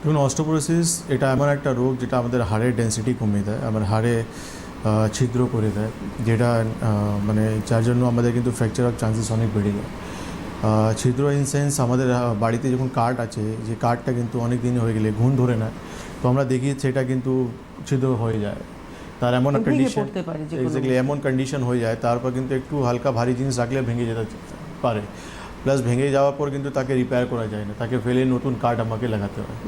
দেখুন অস্টোপোরোসিস এটা এমন একটা রোগ যেটা আমাদের হাড়ের ডেন্সিটি কমিয়ে দেয় আমার হাড়ে ছিদ্র করে দেয় যেটা মানে যার জন্য আমাদের কিন্তু ফ্র্যাকচার অফ চান্সেস অনেক বেড়ে যায়। ছিদ্র ইন সেন্স আমাদের বাড়িতে যখন কাঠ আছে যে কাঠটা কিন্তু অনেক দিন হয়ে গেলে ঘুণ ধরে নেয় তো আমরা দেখি সেটা কিন্তু ছিদ্র হয়ে যায়। তার এমন একটা কন্ডিশন এক্স্যাক্টলি এমন কন্ডিশন হয়ে যায় তারপর কিন্তু একটু হালকা ভারী জিনিস রাখলে ভেঙে যেতে পারে। প্লাস ভেঙে যাওয়ার পর কিন্তু তাকে রিপেয়ার করা যায় না। তাকে ফেলে নতুন কার্ড আমাকে লাগাতে হয়।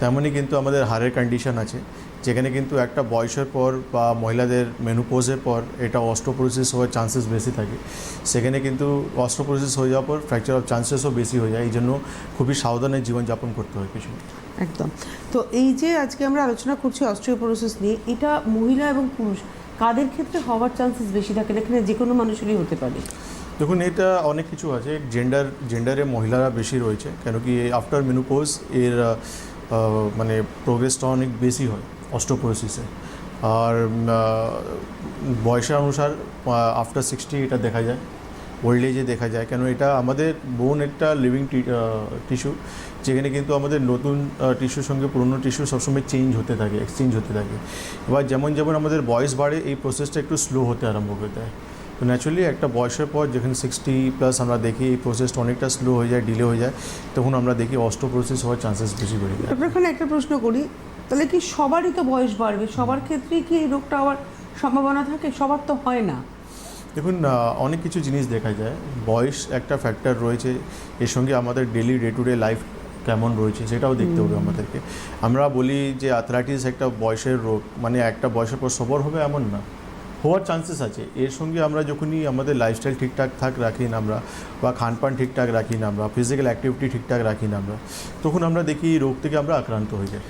তেমনই কিন্তু আমাদের হাড়ের কন্ডিশন আছে যেখানে কিন্তু একটা বয়সের পর বা মহিলাদের মেনুপোজের পর এটা অস্ট্রোপোরোসিস হওয়ার চান্সেস বেশি থাকে। সেখানে কিন্তু অস্ট্রোপোরোসিস হয়ে যাওয়ার পর ফ্র্যাকচার অফ চান্সেসও বেশি হয়ে যায়। এই জন্য খুবই সাবধানে জীবনযাপন করতে হয় কিছু। একদম। তো এই যে আজকে আমরা আলোচনা করছি অস্ট্রিওপোরোসিস নিয়ে এটা মহিলা এবং পুরুষ কাদের ক্ষেত্রে হওয়ার চান্সেস বেশি থাকে? এখানে যে কোনো মানুষেরই হতে পারে। দেখুন, এটা অনেক কিছু আছে। জেন্ডার জেন্ডারে মহিলারা বেশি রয়েছে, কেন কি আফটার মেনুপোজ এর মানে প্রোগ্রেসটা অনেক বেশি হয় অস্টোপোরোসিসে আর বয়সের অনুসার আফটার সিক্সটি এটা দেখা যায় ওল্ড এজে দেখা যায়। কেন এটা আমাদের বোন একটা লিভিং টিস্যু যেখানে কিন্তু আমাদের নতুন টিস্যুর সঙ্গে পুরনো টিস্যু সবসময় চেঞ্জ হতে থাকে এক্সচেঞ্জ হতে থাকে। এবার যেমন যেমন আমাদের বয়স বাড়ে, এই প্রসেসটা একটু স্লো হতে আরম্ভ করে দেয়। ন্যাচুরালি একটা বয়সের পর যেখানে সিক্সটি প্লাস আমরা দেখি এই প্রসেসটা অনেকটা স্লো হয়ে যায় ডিলে হয়ে যায় তখন আমরা দেখি অস্টো প্রসেস হওয়ার চান্সেস বেশি বেড়ে যায়। আপনার এখানে একটা প্রশ্ন করি তাহলে কি সবারই তো বয়স বাড়বে? সবার ক্ষেত্রেই কি এই রোগটা আবার সম্ভাবনা থাকে? সবার তো হয় না। দেখুন অনেক কিছু জিনিস দেখা যায়। বয়স একটা ফ্যাক্টর রয়েছে। এর সঙ্গে আমাদের daily day to day life কেমন রয়েছে সেটাও দেখতে হবে আমাদেরকে। আমরা বলি যে অ্যাথলাইটিস একটা বয়সের রোগ মানে একটা বয়সের পর সবর হবে এমন না। হওয়ার চান্সেস আছে। এর সঙ্গে আমরা যখনই আমাদের লাইফস্টাইল ঠিকঠাক থাক রাখি না আমরা, বা খানপান ঠিকঠাক রাখি না আমরা ফিজিক্যাল অ্যাক্টিভিটি ঠিকঠাক রাখি না আমরা, তখন আমরা দেখি রোগ থেকে আমরা আক্রান্ত হয়ে যাই।